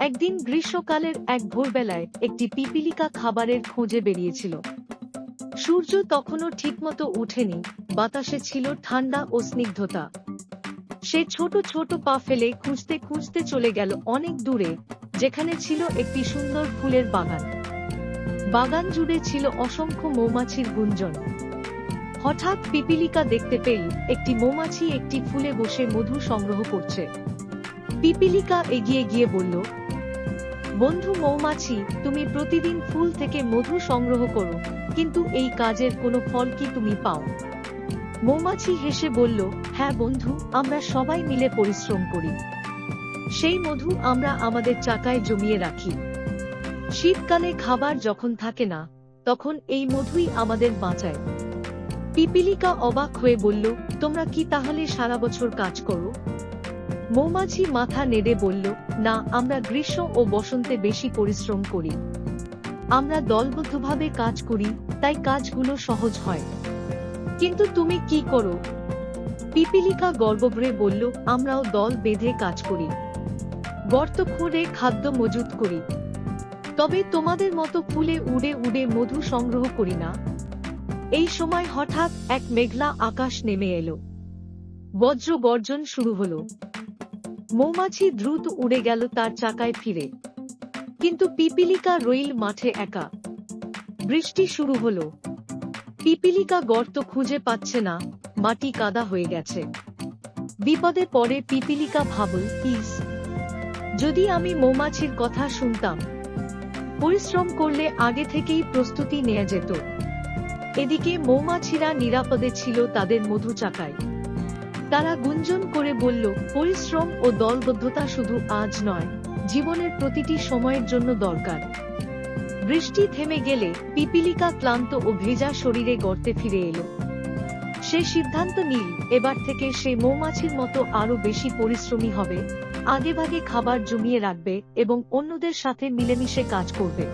একদিন গ্রীষ্মকালের এক ভোরবেলায় একটি পিপিলিকা খাবারের খোঁজে বেরিয়েছিল। সূর্য তখনও ঠিকমতো উঠেনি বাতাসে ছিল ঠান্ডা ও স্নিগ্ধতা। সে ছোট ছোট পা ফেলে খুঁজতে খুঁজতে চলে গেল অনেক দূরে, যেখানে ছিল একটি সুন্দর ফুলের বাগান। বাগান জুড়ে ছিল অসংখ্য মৌমাছির গুঞ্জন। হঠাৎ পিপিলিকা দেখতে পেল একটি মৌমাছি একটি ফুলে বসে মধু সংগ্রহ করছে। পিপিলিকা এগিয়ে গিয়ে বলল বন্ধু মৌমাছি, তুমি প্রতিদিন ফুল থেকে মধু সংগ্রহ করো, কিন্তু এই কাজের কোনো ফল কি তুমি পাও? মৌমাছি হেসে বলল হ্যাঁ বন্ধু, আমরা সবাই মিলে পরিশ্রম করি। সেই মধু আমরা আমাদের চাকায় জমিয়ে রাখি। শীতকালে খাবার যখন থাকে না, তখন এই মধুই আমাদের বাঁচায়। পিপিলিকা অবাক হয়ে বলল, তোমরা কি তাহলে সারা বছর কাজ করো? মৌমাছি মাথা নেড়ে বলল, না, আমরা গ্রীষ্ম ও বসন্তে বেশি পরিশ্রম করি। আমরা দলবদ্ধভাবে কাজ করি, তাই কাজগুলো সহজ হয়। কিন্তু তুমি কি করো? পিপিলিকা গর্বভরে বলল, আমরাও দল বেঁধে কাজ করি। গর্ত খুঁড়ে খাদ্য মজুত করি। তবে তোমাদের মতো ফুলে উড়ে উড়ে মধু সংগ্রহ করি না। এই সময় হঠাৎ এক মেঘলা আকাশ নেমে এলো। বজ্র গর্জন শুরু হলো। মৌমাছি দ্রুত উড়ে গেল তার চাকায় ফিরে। কিন্তু পিপিলিকা রইল মাঠে একা। বৃষ্টি শুরু হলো। পিপিলিকা গর্ত খুঁজে পাচ্ছে না, মাটি কাদা হয়ে গেছে। বিপদে পড়ে পিপিলিকা ভাবল, ইস, যদি আমি মৌমাছির কথা শুনতাম, পরিশ্রম করলে আগে থেকেই প্রস্তুতি নেওয়া যেত। এদিকে মৌমাছিরা নিরাপদে ছিল তাদের মধু চাকায়। তারা গুঞ্জন করে বলল, পরিশ্রম ও দলবদ্ধতা শুধু আজ নয়, জীবনের প্রতিটি সময়ের জন্য দরকার। বৃষ্টি থেমে গেলে পিপিলিকা ক্লান্ত ও ভেজা শরীরে গর্তে ফিরে এলো। সে সিদ্ধান্ত নিল, এবার থেকে সে মৌমাছির মতো আরও বেশি পরিশ্রমী হবে, আগেভাগে খাবার জমিয়ে রাখবে এবং অন্যদের সাথে মিলেমিশে কাজ করবে।